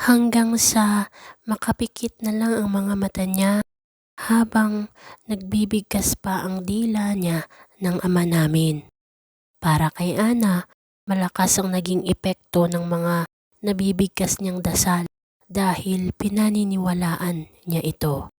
hanggang sa makapikit na lang ang mga mata niya habang nagbibigkas pa ang dila niya ng ama namin. Para kay Ana, malakas ang naging epekto ng mga nabibigkas niyang dasal dahil pinaniniwalaan niya ito.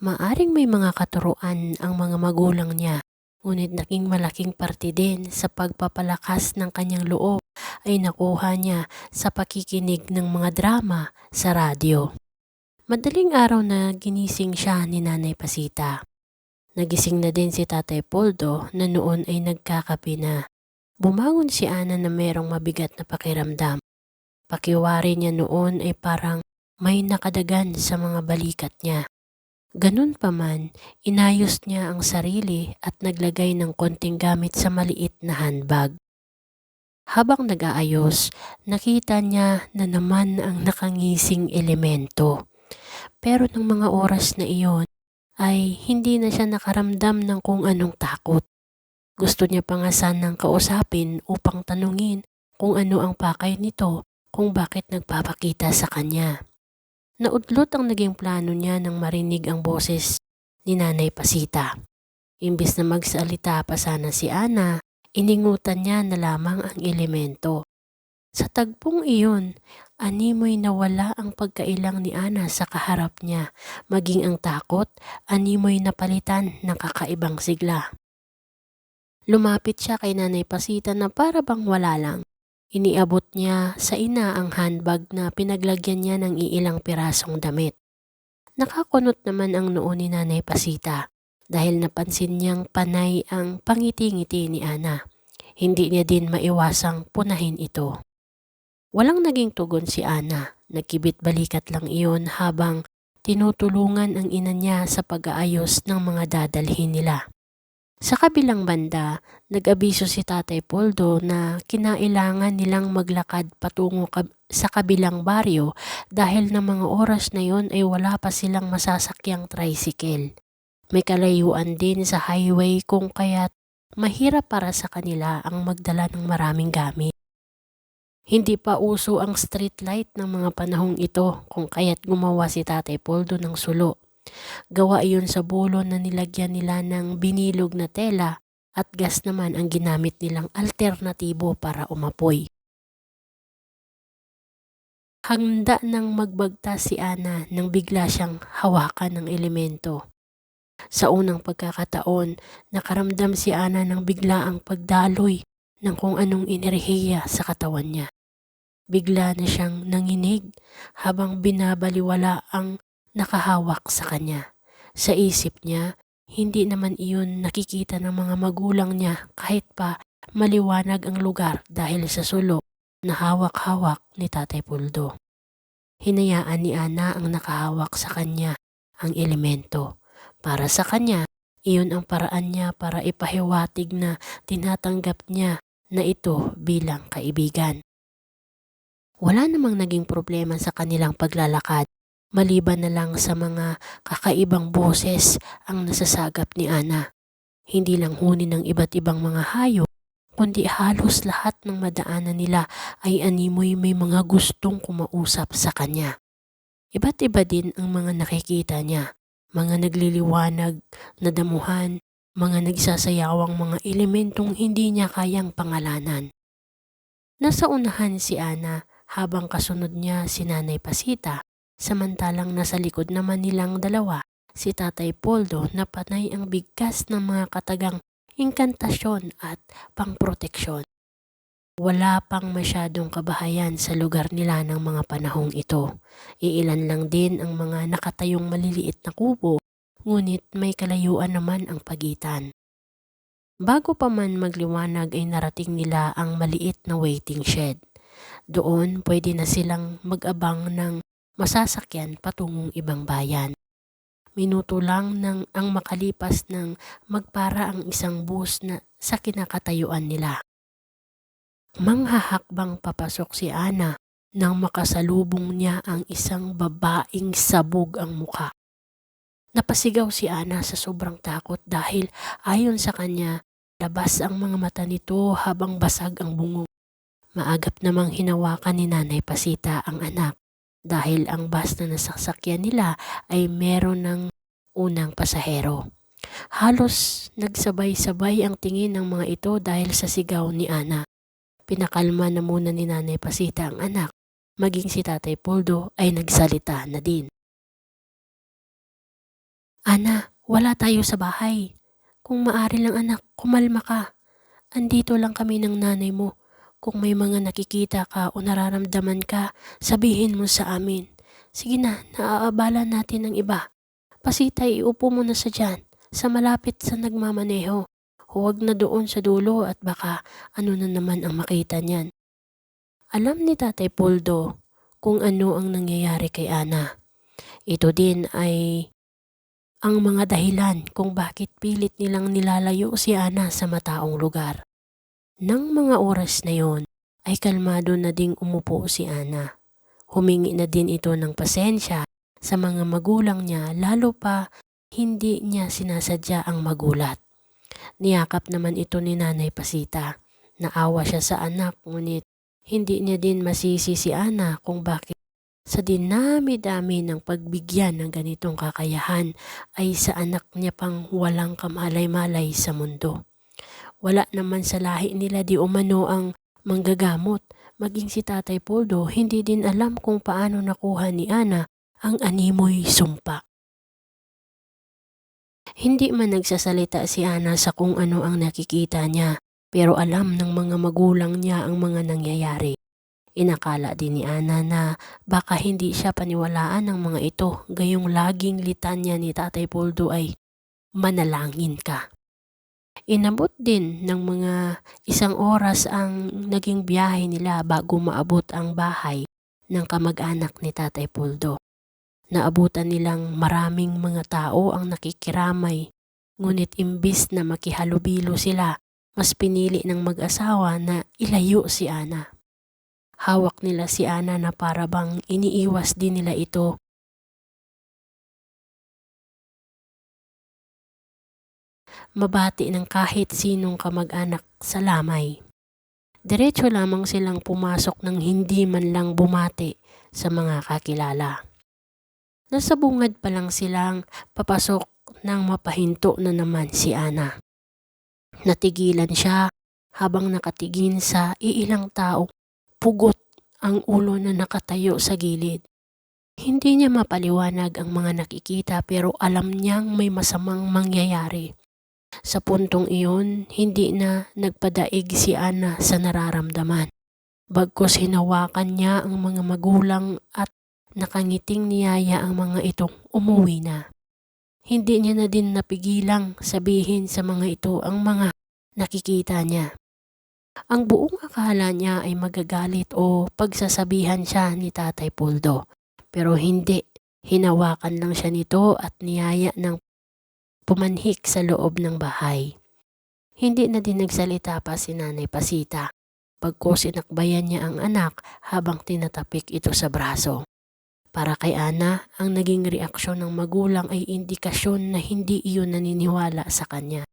Maaring may mga katuruan ang mga magulang niya, ngunit naging malaking parte din sa pagpapalakas ng kanyang loob ay nakuha niya sa pakikinig ng mga drama sa radyo. Madaling araw na ginising siya ni Nanay Pasita. Nagising na din si Tatay Poldo na noon ay nagkakape na. Bumangon si Ana na merong mabigat na pakiramdam. Pakiwari niya noon ay parang may nakadagan sa mga balikat niya. Ganun pa man, inayos niya ang sarili at naglagay ng konting gamit sa maliit na handbag. Habang nag-aayos, nakita niya na naman ang nakangising elemento. Pero ng mga oras na iyon ay hindi na siya nakaramdam ng kung anong takot. Gusto niya pa nga sanang kausapin upang tanungin kung ano ang pakay nito kung bakit nagpapakita sa kanya. Naudlot ang naging plano niya nang marinig ang boses ni Nanay Pasita. Imbis na magsalita pa sana si Ana, iningutan niya na lamang ang elemento. Sa tagpong iyon, animoy nawala ang pagkailang ni Ana sa kaharap niya, maging ang takot, animoy napalitan ng kakaibang sigla. Lumapit siya kay Nanay Pasita na para bang wala lang. Iniabot niya sa ina ang handbag na pinaglagyan niya ng iilang pirasong damit. Nakakunot naman ang noo ni Nanay Pasita dahil napansin niyang panay ang pangiti-ngiti ni Ana. Hindi niya din maiwasang punahin ito. Walang naging tugon si Ana. Nagkibit balikat lang iyon habang tinutulungan ang ina niya sa pag-aayos ng mga dadalhin nila. Sa kabilang banda, nag-abiso si Tatay Poldo na kinailangan nilang maglakad patungo sa kabilang baryo dahil ng mga oras na yon ay wala pa silang masasakyang tricycle. May kalayuan din sa highway kung kaya't mahirap para sa kanila ang magdala ng maraming gamit. Hindi pa uso ang street light ng mga panahong ito kung kaya't gumawa si Tatay Poldo ng sulo. Gawa iyon sa bulo na nilagyan nila ng binilog na tela at gas naman ang ginamit nilang alternatibo para umapoy. Handa nang magbagtas si Ana nang bigla siyang hawakan ng elemento. Sa unang pagkakataon, nakaramdam si Ana ng biglaang pagdaloy ng kung anong enerhiya sa katawan niya. Bigla na siyang nanginig habang binabaliwala ang nakahawak sa kanya. Sa isip niya, hindi naman iyon nakikita ng mga magulang niya kahit pa maliwanag ang lugar dahil sa sulo na hawak-hawak ni Tatay Puldo. Hinayaan ni Ana ang nakahawak sa kanya ang elemento. Para sa kanya, iyon ang paraan niya para ipahiwatig na tinatanggap niya na ito bilang kaibigan. Wala namang naging problema sa kanilang paglalakad maliban na lang sa mga kakaibang boses ang nasasagap ni Ana. Hindi lang huni ng iba't ibang mga hayop kundi halos lahat ng madaanan nila ay animoy may mga gustong kumausap sa kanya. Iba't iba din ang mga nakikita niya, mga nagliliwanag na damuhan, mga nagsasayawang mga elementong hindi niya kayang pangalanan. Nasa unahan si Ana habang kasunod niya si Nanay Pasita, samantalang nasa likod naman nilang dalawa si Tatay Poldo na panay ang bigkas ng mga katagang inkantasyon at pangproteksyon. Wala pang masyadong kabahayan sa lugar nila ng mga panahong ito. Iilan lang din ang mga nakatayong maliliit na kubo, ngunit may kalayuan naman ang pagitan. Bago pa man magliwanag ay narating nila ang maliit na waiting shed. Doon pwede na silang mag-abang ng masasakyan patungong ibang bayan. Minuto lang nang ang makalipas ng magpara ang isang bus na sa kinakatayuan nila. Manghahakbang papasok si Ana nang makasalubong niya ang isang babaeng sabog ang muka. Napasigaw si Ana sa sobrang takot dahil ayon sa kanya, labas ang mga mata nito habang basag ang bungo. Maagap namang hinawakan ni Nanay Pasita ang anak. Dahil ang bus na nasasakyan nila ay meron ng unang pasahero. Halos nagsabay-sabay ang tingin ng mga ito dahil sa sigaw ni Ana. Pinakalma na muna ni Nanay Pasita ang anak, maging si Tatay Poldo ay nagsalita na din. Ana, wala tayo sa bahay. Kung maari lang anak, kumalma ka. Andito lang kami ng nanay mo. Kung may mga nakikita ka o nararamdaman ka, sabihin mo sa amin. Sige na, naaabala natin ng iba. Pasitay, iupo mo na sa dyan, sa malapit sa nagmamaneho. Huwag na doon sa dulo at baka ano na naman ang makita niyan. Alam ni Tatay Poldo kung ano ang nangyayari kay Ana. Ito din ay ang mga dahilan kung bakit pilit nilang nilalayo si Ana sa mataong lugar. Nang mga oras na yon ay kalmado na ding umupo si Ana. Humingi na din ito ng pasensya sa mga magulang niya lalo pa hindi niya sinasadya ang magulat. Niyakap naman ito ni Nanay Pasita. Naawa siya sa anak ngunit hindi niya din masisi si Ana kung bakit sa dinami-dami ng pagbigyan ng ganitong kakayahan ay sa anak niya pang walang kamalay-malay sa mundo. Wala naman sa lahi nila di umano ang manggagamot. Maging si Tatay Poldo hindi din alam kung paano nakuha ni Ana ang animoy sumpa. Hindi man nagsasalita si Ana sa kung ano ang nakikita niya, pero alam ng mga magulang niya ang mga nangyayari. Inakala din ni Ana na baka hindi siya paniwalaan ng mga ito, gayong laging litanya ni Tatay Poldo ay manalangin ka. Inabot din ng mga isang oras ang naging biyahe nila bago maabot ang bahay ng kamag-anak ni Tatay Poldo. Naabutan nilang maraming mga tao ang nakikiramay, ngunit imbis na makihalubilo sila, mas pinili ng mag-asawa na ilayo si Ana. Hawak nila si Ana na para bang iniiwas din nila ito mabati ng kahit sinong kamag-anak sa lamay. Diretso lamang silang pumasok ng hindi man lang bumati sa mga kakilala. Nasa bungad pa lang silang papasok nang mapahinto na naman si Ana. Natigilan siya habang nakatigin sa iilang tao. Pugot ang ulo na nakatayo sa gilid. Hindi niya mapaliwanag ang mga nakikita pero alam niyang may masamang mangyayari. Sa puntong iyon, hindi na nagpadaig si Ana sa nararamdaman. Bagkos hinawakan niya ang mga magulang at nakangiting niyaya ang mga itong umuwi na. Hindi niya na din napigilang sabihin sa mga ito ang mga nakikita niya. Ang buong akala niya ay magagalit o pagsasabihan siya ni Tatay Puldo. Pero hindi, hinawakan lang siya nito at niyaya ng pumanhik sa loob ng bahay. Hindi na din nagsalita pa si Nanay Pasita pagko sinakbayan niya ang anak habang tinatapik ito sa braso. Para kay Ana, ang naging reaksyon ng magulang ay indikasyon na hindi iyon naniniwala sa kanya.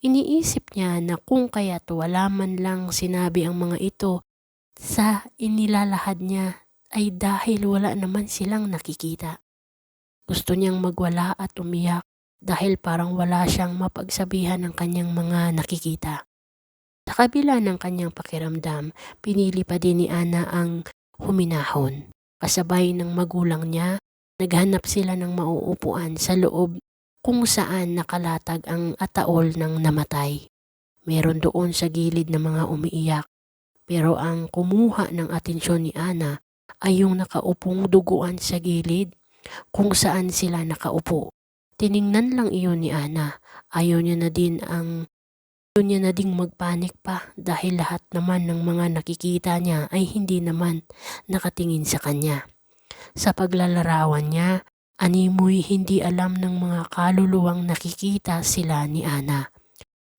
Iniisip niya na kung kaya't wala man lang sinabi ang mga ito sa inilalahad niya ay dahil wala naman silang nakikita. Gusto niyang magwala at umiyak dahil parang wala siyang mapagsabihan ng kanyang mga nakikita. Sa kabila ng kanyang pakiramdam, pinili pa din ni Ana ang huminahon. Kasabay ng magulang niya, naghanap sila ng mauupuan sa loob kung saan nakalatag ang ataol ng namatay. Meron doon sa gilid ng mga umiiyak. Pero ang kumuha ng atensyon ni Ana ay yung nakaupong duguan sa gilid kung saan sila nakaupo. Tiningnan lang iyon ni Ana. Ayaw niya na din ang ayaw niya na ding magpanik pa dahil lahat naman ng mga nakikita niya ay hindi naman nakatingin sa kanya. Sa paglalarawan niya, animoy hindi alam ng mga kaluluwang nakikita sila ni Ana.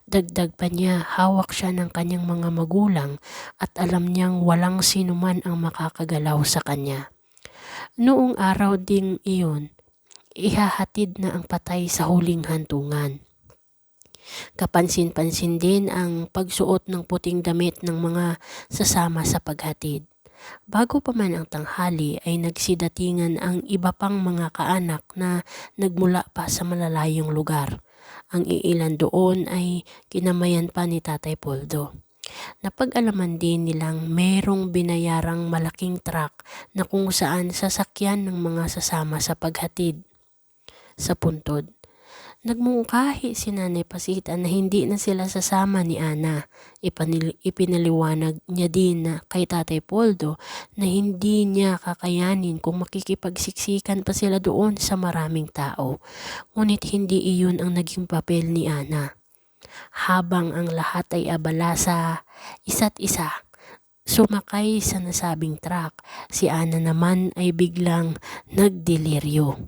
Dagdag pa niya, hawak siya ng kanyang mga magulang at alam niyang walang sinuman ang makakagalaw sa kanya. Noong araw ding iyon, ihahatid na ang patay sa huling hantungan. Kapansin-pansin din ang pagsuot ng puting damit ng mga sasama sa paghatid. Bago pa man ang tanghali ay nagsidatingan ang iba pang mga kaanak na nagmula pa sa malalayong lugar. Ang iilan doon ay kinamayan pa ni Tatay Poldo. Napag-alaman din nilang merong binayarang malaking truck na kung saan sasakyan ng mga sasama sa paghatid sa puntod. Nagmungkahi si Nanay Pasita na hindi na sila sasama ni Ana. Ipanil- ipinaliwanag niya din na kay Tatay Poldo na hindi niya kakayanin kung makikipagsiksikan pa sila doon sa maraming tao. Ngunit hindi iyon ang naging papel ni Ana. Habang ang lahat ay abala sa isa't isa, sumakay sa nasabing truck, si Ana naman ay biglang nagdeliryo.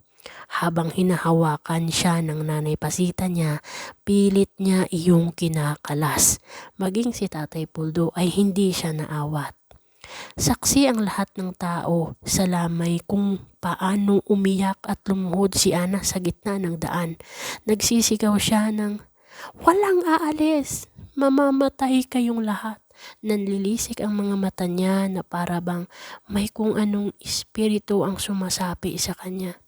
Habang hinahawakan siya ng nanay pasita niya, pilit niya iyong kinakalas. Maging si Tatay Puldo ay hindi siya naawat. Saksi ang lahat ng tao sa lamay kung paano umiyak at lumuhod si Ana sa gitna ng daan. Nagsisigaw siya ng, Walang aalis! Mamamatay kayong lahat. Nanlilisik ang mga mata niya na para bang may kung anong espiritu ang sumasapi sa kanya.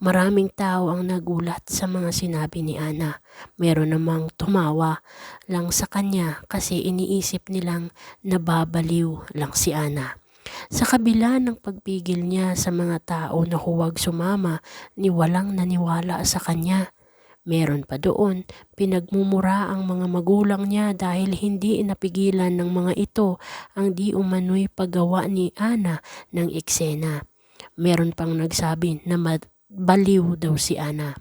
Maraming tao ang nagulat sa mga sinabi ni Ana. Meron namang tumawa lang sa kanya kasi iniisip nilang nababaliw lang si Ana. Sa kabila ng pagpigil niya sa mga tao na huwag sumama ni walang naniwala sa kanya. Meron pa doon, pinagmumura ang mga magulang niya dahil hindi napigilan ng mga ito ang di umano'y paggawa ni Ana ng eksena. Meron pang nagsabi na baliw daw si Ana.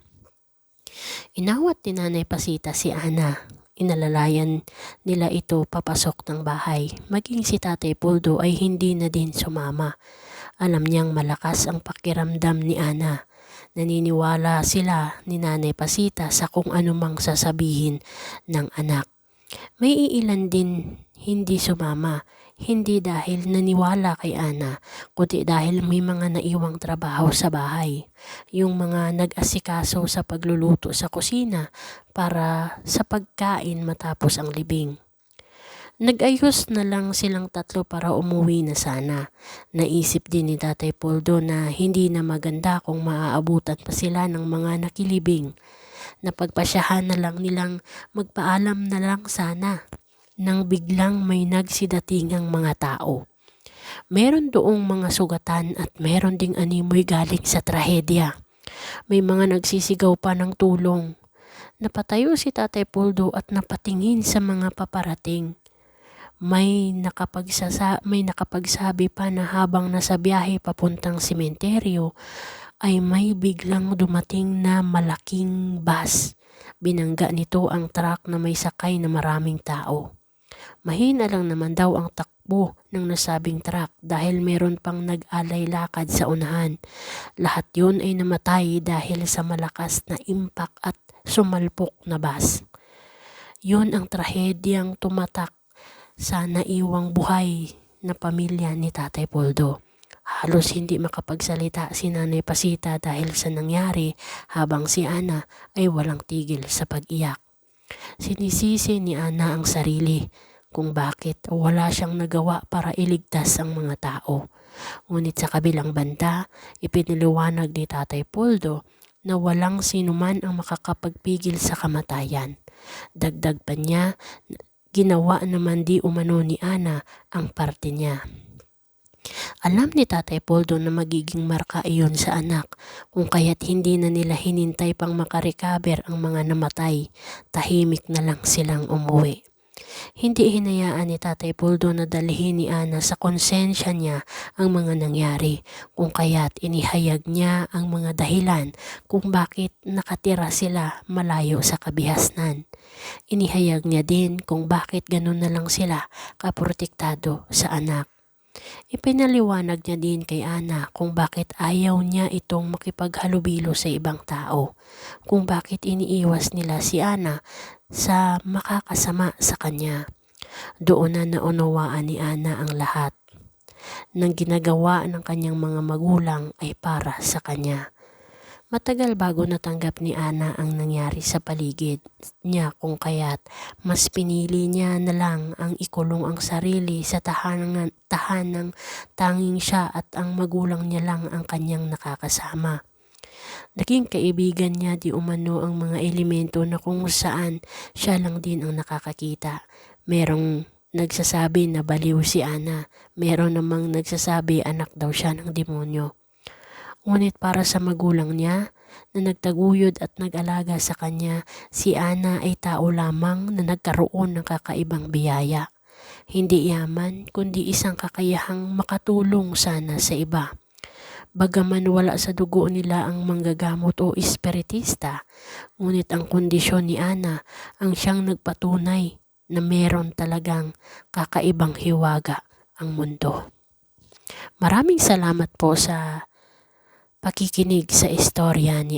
Inawat ni Nanay Pasita si Ana. Inalalayan nila ito papasok ng bahay. Maging si Tatay Puldo ay hindi na din sumama. Alam niyang malakas ang pakiramdam ni Ana. Naniniwala sila ni Nanay Pasita sa kung anumang sasabihin ng anak. May iilan din hindi sumama hindi dahil naniwala kay Ana, kundi dahil may mga naiwang trabaho sa bahay. Yung mga nag-asikaso sa pagluluto sa kusina para sa pagkain matapos ang libing. Nag-ayos na lang silang tatlo para umuwi na sana. Naisip din ni Tatay Poldo na hindi na maganda kung maaabutan pa sila ng mga nakilibing. Napagpasyahan na lang nilang magpaalam na lang sana nang biglang may nagsidatingang mga tao. Meron doong mga sugatan at meron ding animoy galing sa trahedya. May mga nagsisigaw pa ng tulong. Napatayo si Tatay Puldo at napatingin sa mga paparating. May, nakapagsasa, may nakapagsabi pa na habang nasa biyahe papuntang sementeryo ay may biglang dumating na malaking bus. Binangga nito ang truck na may sakay na maraming tao. Mahina lang naman daw ang takbo ng nasabing truck dahil meron pang nag-alay lakad sa unahan. Lahat yun ay namatay dahil sa malakas na impact at sumalpok na bus. Yun ang trahedyang tumatak sa naiwang buhay na pamilya ni Tatay Poldo. Halos hindi makapagsalita si Nanay Pasita dahil sa nangyari habang si Ana ay walang tigil sa pag-iyak. Sinisisi ni Ana ang sarili kung bakit wala siyang nagawa para iligtas ang mga tao. Ngunit sa kabilang banda, ipiniliwanag ni Tatay Poldo na walang sinuman ang makakapagpigil sa kamatayan. Dagdag pa niya, ginawa naman di umano ni Ana ang parte niya. Alam ni Tatay Poldo na magiging marka iyon sa anak kung kaya't hindi na nila hinintay pang makarecover ang mga namatay. Tahimik na lang silang umuwi. Hindi hinayaan ni Tatay Puldo na dalhin ni Ana sa konsensya niya ang mga nangyari kung kaya't inihayag niya ang mga dahilan kung bakit nakatira sila malayo sa kabihasnan. Inihayag niya din kung bakit ganun na lang sila kaprotektado sa anak. Ipinaliwanag niya din kay Ana kung bakit ayaw niya itong makipaghalubilo sa ibang tao, kung bakit iniiwas nila si Ana sa makakasama sa kanya. Doon na naunawaan ni Ana ang lahat ng ginagawa ng kanyang mga magulang ay para sa kanya. Matagal bago natanggap ni Ana ang nangyari sa paligid niya kung kaya't mas pinili niya na lang ang ikulong ang sarili sa tahanan, tahanang tanging siya at ang magulang niya lang ang kanyang nakakasama. Naging kaibigan niya di umano ang mga elemento na kung saan siya lang din ang nakakakita. Merong nagsasabi na baliw si Ana, meron namang nagsasabi anak daw siya ng demonyo. Ngunit para sa magulang niya na nagtaguyod at nag-alaga sa kanya, si Ana ay tao lamang na nagkaroon ng kakaibang biyaya. Hindi yaman, kundi isang kakayahang makatulong sana sa iba. Bagaman wala sa dugo nila ang manggagamot o espiritista, ngunit ang kondisyon ni Ana ang siyang nagpatunay na meron talagang kakaibang hiwaga ang mundo. Maraming salamat po sa pakikinig sa istorya ni